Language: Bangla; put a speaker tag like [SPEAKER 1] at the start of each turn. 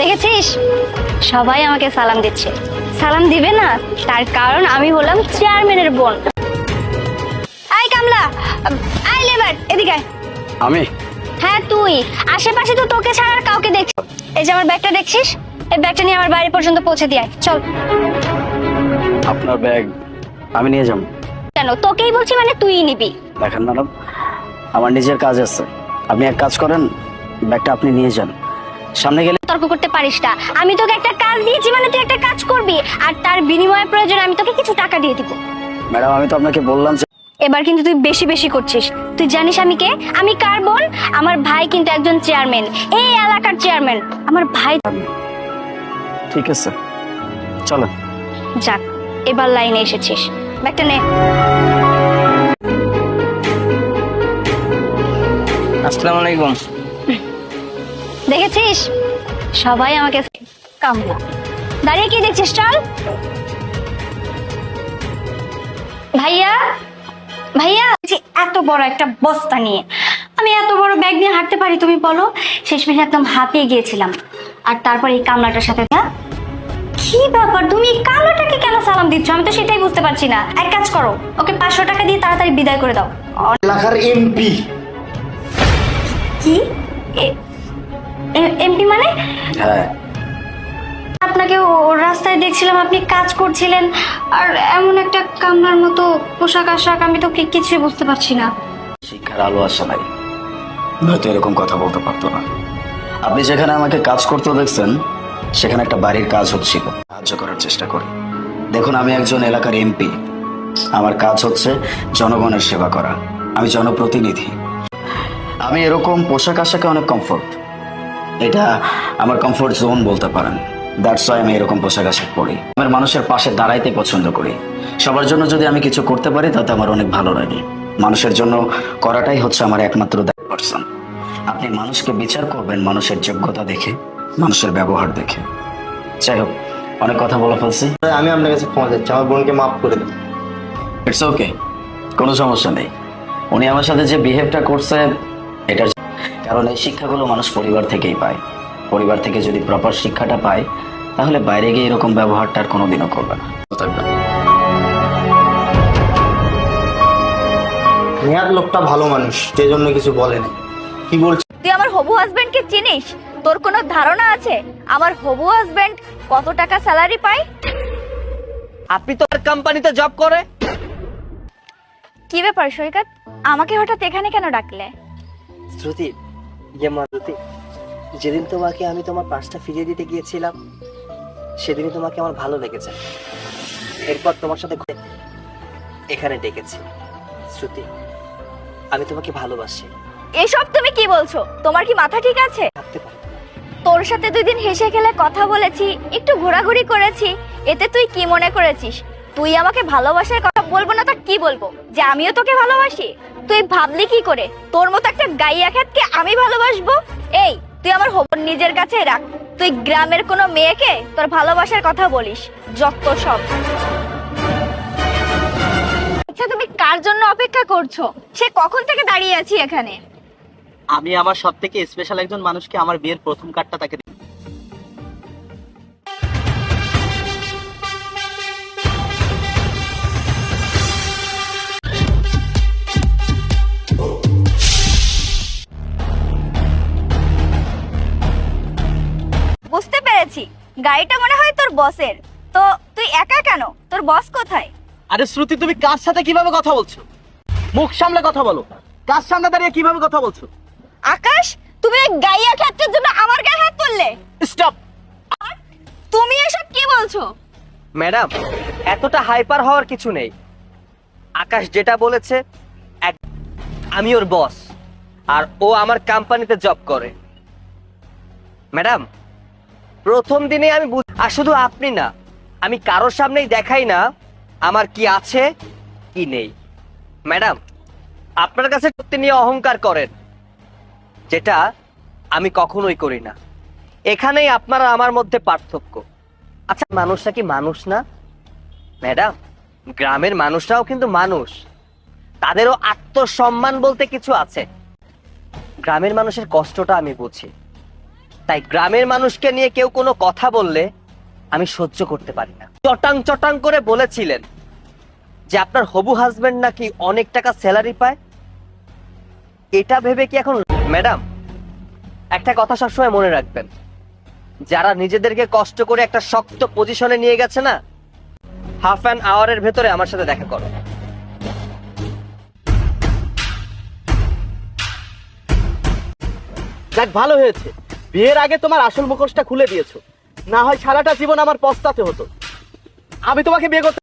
[SPEAKER 1] দেখেছিস? সবাই আমাকে সালাম দিচ্ছে। সালাম দিবে না তার কারণ আমি হলাম চেয়ারম্যানের বোন। আই কামলা আই লেবার এদিকে আয়।
[SPEAKER 2] আমি?
[SPEAKER 1] হ্যাঁ তুই। আশেপাশে তো তোকে ছাড়া আর কাউকে দেখছি এই যে আমার ব্যাগটা দেখছিস? এই ব্যাগটা নিয়ে আমার বাড়ি পর্যন্ত পৌঁছে দিয়ে আয়। চল।
[SPEAKER 2] আপনার ব্যাগ আমি নিয়ে যাব।
[SPEAKER 1] কেন? তোকেই বলছি মানে তুই নিবি।
[SPEAKER 2] দেখেন ম্যাডাম আমার নিজের কাজ আছে। আপনি এক কাজ করেন ব্যাগটা আপনি নিয়ে যান। সামনে গেলে
[SPEAKER 1] তর্ক করতে পারিস না। আমি তোকে একটা কাজ দিয়েছি মানে তুই একটা কাজ করবি আর তার বিনিময়ে প্রয়োজন আমি তোকে কিছু টাকা দিয়ে দিব।
[SPEAKER 2] ম্যাডাম আমি তো আপনাকে বললাম যে
[SPEAKER 1] এবার কিন্তু তুই বেশি বেশি করছিস। তুই জানিস আমি কে? আমি কার বোন? আমার ভাই কিন্তু একজন চেয়ারম্যান। এই এলাকার চেয়ারম্যান। আমার ভাই
[SPEAKER 2] ঠিক আছে। চলেন।
[SPEAKER 1] যাক এবার লাইনে এসেছিস। ব্যাগটা নে।
[SPEAKER 3] আসসালামু আলাইকুম।
[SPEAKER 1] দেখেছিস? সবাই আমাকে কামলা দাঁড়িয়ে কি দেখছিস? চল। ভাইয়া ভাইয়া। যে এত বড় একটা বস্তা নিয়ে। আমি এত বড় ব্যাগ নিয়ে হাঁটতে পারি তুমি বলো। শেষমেশ একদম হাঁপিয়ে গিয়েছিলাম। আর তারপর এই কামলাটার সাথে হ্যাঁ? কি ব্যাপার? তুমি এই কামলাটাকে কেন সালাম দিচ্ছ? আমি তো সেটাই বুঝতে পারছি না। এক কাজ করো ওকে পাঁচশো টাকা দিয়ে তাড়াতাড়ি বিদায় করে দাও।
[SPEAKER 4] এলাকার এমপি
[SPEAKER 1] কি? এমপি মানে?
[SPEAKER 2] হ্যাঁ।
[SPEAKER 1] আপনাকে রাস্তায় দেখছিলাম আপনি কাজ করছিলেন আর এমন একটা কামরার মতো পোশাক আশাক আমি তো কিছুই বুঝতে পারছি না।
[SPEAKER 2] শিক্ষার আলো আসে নাই। নয়তো এরকম কথা বলতে পারতো না। আপনি যেখানে আমাকে কাজ করতে দেখছেন সেখানে একটা বাড়ির কাজ হচ্ছিল। সাহায্য করার চেষ্টা করি। দেখুন আমি একজন এলাকার এমপি। আমার কাজ হচ্ছে জনগণের সেবা করা। আমি জনপ্রতিনিধি। আমি এরকম পোশাক আশাকে অনেক কমফোর্ট এটা আমার কমফোর্ট জোন বলতে পারেন। দ্যাটস ওয়াই আমি এরকম পোশাক আশাক পরি। আমার মানুষের পাশে দাঁড়াইতে পছন্দ করি। সবার জন্য যদি আমি কিছু করতে পারি তাতে আমার অনেক ভালো লাগে। মানুষের জন্য করাটাই হচ্ছে আমার একমাত্র পার্সন আপনি মানুষকে বিচার করবেন মানুষের যোগ্যতা দেখে মানুষের ব্যবহার দেখে। যাই হোক অনেক কথা বলা ফেলছি।
[SPEAKER 4] আমি আপনার কাছে ক্ষমা চাচ্ছি। আমার বোনকে মাফ করে দেন।
[SPEAKER 2] ইটস ওকে কোনো সমস্যা নেই। উনি আমার সাথে যে বিহেভটা করছে এটার কারণ এই শিক্ষাগুলো মানুষ পরিবার থেকেই পায়। পরিবার থেকে যদি প্রপার শিক্ষাটা পায় তাহলে বাইরে গিয়ে এরকম ব্যবহারটা আর কোনোদিনও করবে না।
[SPEAKER 4] নেহাত লোকটা ভালো মানুষ যে জন্য কিছু বলেনি কি বলছে?
[SPEAKER 5] তুই আমার হবু হাজবেন্ডকে চিনিস? তোর কোনো ধারণা আছে? আমার হবু হাজবেন্ড কত টাকা স্যালারি পায়?
[SPEAKER 3] আপনি তো আর কোম্পানিতে জব করে।
[SPEAKER 5] কি ব্যাপার সৈকত? আমাকে হঠাৎ এখানে কেন ডাকলে?
[SPEAKER 6] শ্রুতি ইয়ে মা শ্রুতি যেদিন তোমাকে আমি তোমার পার্সটা ফিরিয়ে দিতে গিয়েছিলাম সেদিনই তোমাকে আমার ভালো লেগেছে। এরপর তোমার সাথে ঘুরে এখানে ডেকেছি। শ্রুতি আমি তোমাকে ভালোবাসি।
[SPEAKER 5] এসব তুমি কি বলছো? তোমার কি মাথা ঠিক আছে? তোর সাথে দুই দিন হেসে খেলে কথা বলেছি একটু ঘোরাঘুরি করেছি এতে তুই কি মনে করেছিস? তুই আমাকে ভালোবাসার কথা বলব না তা কি বলব? যে আমিও তোকে ভালোবাসি? তুই ভাবলি কি করে? তোর মতো একটা গাইয়া খ্যাতকে আমি ভালোবাসবো? এই, তুই আমার হবন নিজের কাছে রাখ। তুই গ্রামের কোনো মেয়েকে তোর ভালোবাসার কথা বলিস, যত সব। আচ্ছা তুমি কার জন্য অপেক্ষা করছ? সে কখন থেকে দাঁড়িয়ে আছি এখানে?
[SPEAKER 6] আমি আমার সব থেকে স্পেশাল একজন মানুষকে আমার বিয়ের প্রথম কার্ডটা তাকে
[SPEAKER 5] গাড়িটা মনে হয় তোর বসের তো তুই একা কেন? তোর বস কোথায়?
[SPEAKER 6] আরে শ্রুতি তুমি কার সাথে কীভাবে কথা বলছো? মুখ সামলে কথা বলো। কার সামনে দাঁড়িয়ে কীভাবে কথা বলছো?
[SPEAKER 5] আকাশ তুমি এই গাইয়া ক্ষেত্রের জন্য আমার গায়ে হাত তুললে?
[SPEAKER 6] স্টপ!
[SPEAKER 5] তুমি এসব কি বলছো?
[SPEAKER 6] ম্যাডাম এতটা হাইপার হওয়ার কিছু নেই। আকাশ যেটা বলেছে এক- আমি ওর বস আর ও আমার কোম্পানিতে জব করে। ম্যাডাম প্রথম দিনে আমি আর শুধু আপনি না, আমি কারোর সামনেই দেখাই না, আমার কি আছে, কি নেই। ম্যাডাম, আপনার কাছে সত্যি নিয়ে অহংকার করেন, যেটা আমি কখনোই করি না। এখানেই আপনারা আমার মধ্যে পার্থক্য। আচ্ছা মানুষটা কি মানুষ না? ম্যাডাম, গ্রামের মানুষরাও কিন্তু মানুষ। তাদেরও আত্মসম্মান বলতে কিছু আছে। গ্রামের মানুষের কষ্টটা আমি বুঝি। তাই গ্রামের মানুষকে নিয়ে কেউ কোনো কথা বললে আমি সহ্য করতে পারি না। চটাং চটাং করে বলেছিলেন যে আপনার হবু হাজবেন্ড নাকি অনেক টাকা স্যালারি পায়? এটা ভেবে কি এখন ম্যাডাম, একটা কথা সবসময় মনে রাখবেন। যারা নিজেদেরকে কষ্ট করে একটা শক্ত পজিশনে নিয়ে গেছে না, হাফ অ্যান আওয়ারের ভেতরে আমার সাথে দেখা করো।
[SPEAKER 3] দেখ ভালো হয়েছে। বিয়ের আগে তোমার আসল মুখোশটা খুলে দিয়েছ। না হয় সারাটা জীবন আমার পস্তাতে হতো। আমি তোমাকে বিয়ে করতে